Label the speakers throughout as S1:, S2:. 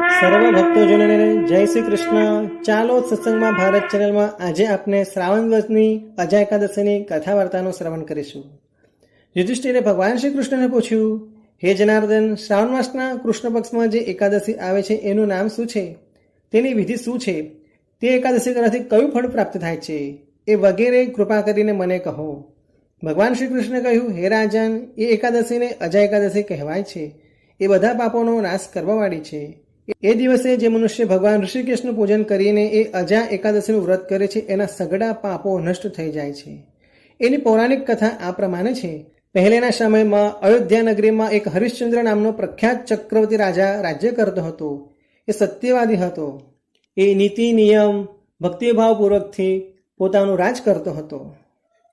S1: સર્વ ભક્તોજનોને જય શ્રી કૃષ્ણ. ચાલો સત્સંગમાં ભારત ચેનલમાં આજે આપણે શ્રાવણ વર્ષની અજા એકાદશીની કથા વાર્તાનું શ્રવણ કરીશું. યુધિષ્ઠિરે ભગવાન શ્રી કૃષ્ણને પૂછ્યું, હે જનાર્દન, શ્રાવણ માસના કૃષ્ણ પક્ષમાં જે એકાદશી આવે છે, એનું નામ શું છે? તેની વિધિ શું છે? તે એકાદશી કરવાથી કયું ફળ પ્રાપ્ત થાય છે? એ વગેરે કૃપા કરીને મને કહો. ભગવાન શ્રી કૃષ્ણે કહ્યું, હે રાજન, એ એકાદશીને અજા એકાદશી કહેવાય છે. એ બધા પાપોનો નાશ કરવાવાળી છે. એ દિવસે જે મનુષ્ય ભગવાન ઋષિકેશનું પૂજન કરીને એ અજા એકાદશીનું વ્રત કરે છે, એના સગડા પાપો નષ્ટ થઈ જાય છે. એની પૌરાણિક કથા આ પ્રમાણે છે. પહેલેના સમયમાં અયોધ્યા નગરીમાં એક હરિશ્ચંદ્ર નામનો પ્રખ્યાત ચક્રવર્તી રાજા રાજ્ય કરતો હતો. એ સત્યવાદી હતો. એ નીતિ, નિયમ, ભક્તિભાવપૂર્વકથી પોતાનું રાજ કરતો હતો.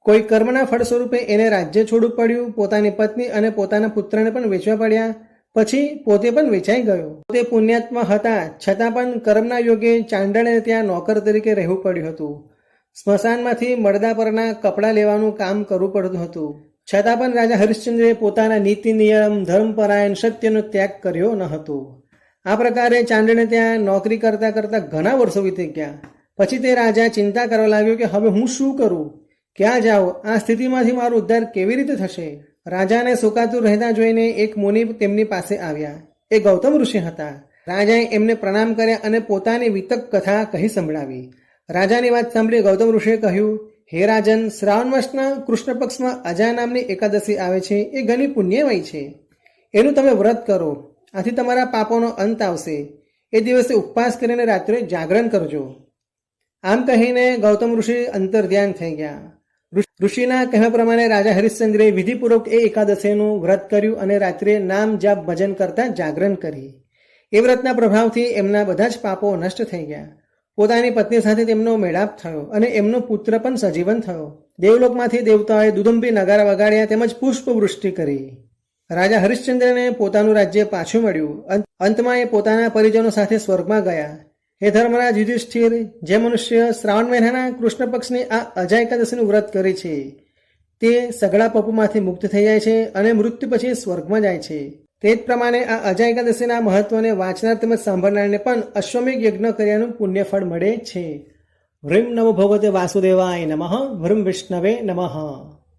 S1: કોઈ કર્મના ફળ સ્વરૂપે એને રાજ્ય છોડવું પડ્યું, પોતાની પત્ની અને પોતાના પુત્રને પણ વેચવા પડ્યા. પછી પોતે પણ વેચાઈ ગયો. પોતે પુણ્યાત્મા હતા, છતાં પણ કર્મના યોગે ચાંદણે ત્યાં નોકર તરીકે રહેવું પડ્યું હતું. સ્મશાનમાંથી મળદા પરના કપડાં લેવાનું કામ કરવું પડતું હતું. છતાં પણ રાજા હરિશ્ચંદ્રે પોતાના નીતિ, નિયમ ધર્મપરાયણ સત્યનો ત્યાગ કર્યો ન હતો. આ પ્રકારે ચાંદણે ત્યાં નોકરી કરતા કરતા ઘણા વર્ષો વીતી ગયા. પછી તે રાજા ચિંતા કરવા લાગ્યો કે હવે હું શું કરું? ક્યાં જાઉં? આ સ્થિતિમાંથી મારો ઉદ્ધાર કેવી રીતે થશે? રાજાને સુકાતું રહેતા જોઈને એક મુનિ તેમની પાસે આવ્યા. એ ગૌતમ ઋષિ હતા. રાજાએ એમને પ્રણામ કર્યા અને પોતાની વિતક કથા કહી સંભળાવી. રાજાની વાત સાંભળી ગૌતમ ઋષિએ કહ્યું, હે રાજન, શ્રાવણ માસના કૃષ્ણ પક્ષમાં અજા નામની એકાદશી આવે છે. એ ઘણી પુણ્યમય છે. એનું તમે વ્રત કરો. આથી તમારા પાપોનો અંત આવશે. એ દિવસે ઉપવાસ કરીને રાત્રે જાગરણ કરજો. આમ કહીને ગૌતમ ઋષિ અંતર ધ્યાન થઈ ગયા. ઋષિના કહેવા પ્રમાણે રાજા હરિશ્ચંદ્રે વિધિપૂર્વક એ એકાદશીનું વ્રત કર્યું અને રાત્રે નામ જાપ ભજન કરતા જાગરણ કરી. એ વ્રતના પ્રભાવથી એમના બધા જ પાપો નષ્ટ થઈ ગયા. પોતાની પત્ની સાથે તેમનો મેળાપ થયો અને એમનો પુત્ર પણ સજીવન થયો. દેવલોકમાંથી દેવતાઓએ દુદુંબી નગારા વગાડ્યા તેમજ પુષ્પવૃષ્ટિ કરી. રાજા હરિશ્ચંદ્રને પોતાનું રાજ્ય પાછું મળ્યું. અંતમાં એ પોતાના પરિજનો સાથે સ્વર્ગમાં ગયા. હે ધર્મરાજ યુધિષ્ઠિર, જે મનુષ્ય શ્રાવણ મહિનાના કૃષ્ણ પક્ષની આ અજા એકાદશીનું વ્રત કરે છે, તે સગળા પપુમાંથી મુક્ત થઈ જાય છે અને મૃત્યુ પછી સ્વર્ગમાં જાય છે. તે જ પ્રમાણે આ અજા એકાદશીના મહત્વને વાંચનાર તેમજ સાંભળનારને પણ અશ્વમેઘ યજ્ઞ કર્યાનું પુણ્યફળ મળે છે. વ્રીમ નમો ભગવતે વાસુદેવાય નમઃ વ્રીમ વિષ્ણવે નમઃ.